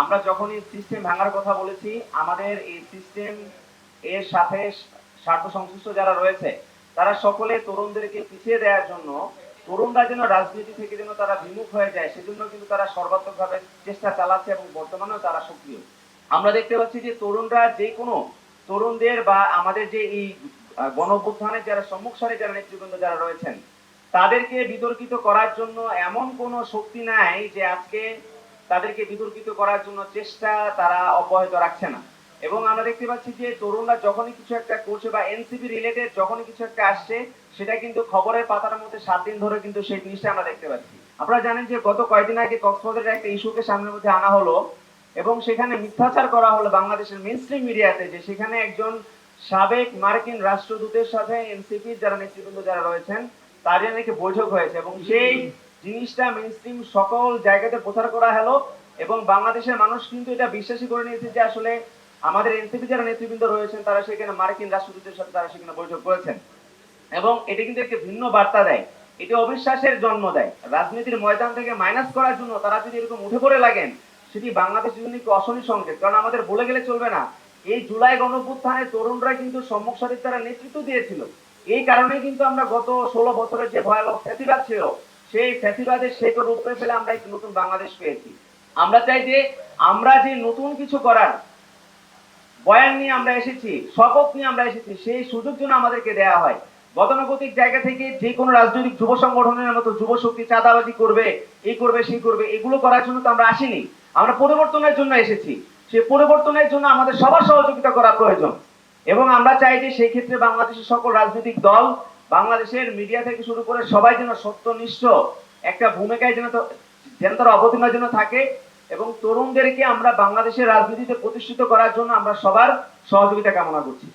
আমরা যখনই সিস্টেম ভাঙার কথা বলেছি, আমাদের এই সিস্টেম এর সাথে স্বার্থ সংশ্লিষ্ট যারা রয়েছে, তারা সকলে তরুণদেরকে পিছিয়ে দেওয়ার জন্য, তরুণরা যেন রাজনীতি থেকে যেন তারা বিমুখ হয়ে যায় সেজন্য কিন্তু তারা সর্বাত্মকভাবে চেষ্টা চালাচ্ছে এবং বর্তমানেও তারা সক্রিয়। আমরা দেখতে পাচ্ছি যে তরুণরা যে কোনো তরুণদের বা আমাদের যে এই গণ অভ্যুত্থানের যারা সম্মুখ সারে যারা নেতৃবৃন্দ যারা রয়েছেন, তাদেরকে বিতর্কিত করার জন্য এমন কোনো শক্তি নাই যে আজকে তাদেরকে বিতর্কিত করার জন্য চেষ্টা তারা অব্যাহত রাখছে না। এবং আমরা দেখতে পাচ্ছি যে তরুণরা যখনই কিছু একটা করছে বা এনসিপি রিলেটেড যখনই কিছু একটা আসছে, সেটা কিন্তু খবরের পাতার মধ্যে সাত দিন ধরে কিন্তু সেই জিনিসটা আমরা দেখতে পাচ্ছি। আপনারা জানেন যে গত কয়েকদিন আগে কক্সবাজারের একটা ইস্যুকে সামনের মধ্যে আনা হলো এবং সেখানে মিথ্যাচার করা হলো বাংলাদেশের মেন স্ট্রিম মিডিয়াতে যে সেখানে একজন সাবেক মার্কিন রাষ্ট্রদূতের সাথে এনসিপির যারা নেতৃবৃন্দ যারা রয়েছেন, তাদের নাকি বৈঠক হয়েছে এবং সেই জিনিসটা মেন স্ট্রিম সকল জায়গাতে প্রচার করা হলো এবং বাংলাদেশের মানুষ কিন্তু এটা বিশ্বাসই করে নিয়েছে যে আসলে আমাদের এনসিপি যারা নেতৃবৃন্দ রয়েছেন, তারা সেখানে মার্কিন রাষ্ট্রদূতের সাথে তারা সেখানে বৈঠক করেছেন। এবং এটা কিন্তু একটা ভিন্ন বার্তা দেয়। এটা অবিশ্বাসের জন্ম দেয়। রাজনীতির ময়দান থেকে মাইনাস করার জন্য তারা যদি এরকম উঠে পড়ে লাগেন, সেটি বাংলাদেশের জন্য একটু অশনি সংকেত। কারণ আমাদের বলে গেলে চলবে না। এই জুলাই গণভ্যুত্থানে তরুণরা কিন্তু সম্মুখ সারির তারা নেতৃত্ব দিয়েছিল। এই কারণে কিন্তু আমরা গত ষোলো বছরের যে ভয়াবহ ফ্যাসিবাদ ছিল সেই ফ্যাসিবাদের শেকড় উপরে ফেলে আমরা একটি নতুন বাংলাদেশ পেয়েছি। আমরা চাই যে আমরা যে নতুন কিছু করার বয়ান নিয়ে আমরা এসেছি, শপথ নিয়ে আমরা এসেছি, সেই সুযোগ যেন আমাদেরকে দেয়া হয়। গতানুগতিক জায়গা থেকে যে কোনো রাজনৈতিক যুব সংগঠনের মতো যুব শক্তি চাঁদাবাজি করবে এই করবে সেই করবে, এগুলো করার জন্য তো আমরা আসিনি। আমরা পরিবর্তনের জন্য এসেছি। সেই পরিবর্তনের জন্য আমাদের সবার সহযোগিতা করা প্রয়োজন। এবং আমরা চাই যে সেই ক্ষেত্রে বাংলাদেশের সকল রাজনৈতিক দল বাংলাদেশের মিডিয়া থেকে শুরু করে সবাই যেন সত্য সত্যনিষ্ঠ একটা ভূমিকায় যেন যেন তারা অবতীর্ণ যেন থাকে এবং তরুণদেরকে আমরা বাংলাদেশের রাজনীতিতে প্রতিষ্ঠিত করার জন্য আমরা সবার সহযোগিতা কামনা করছি।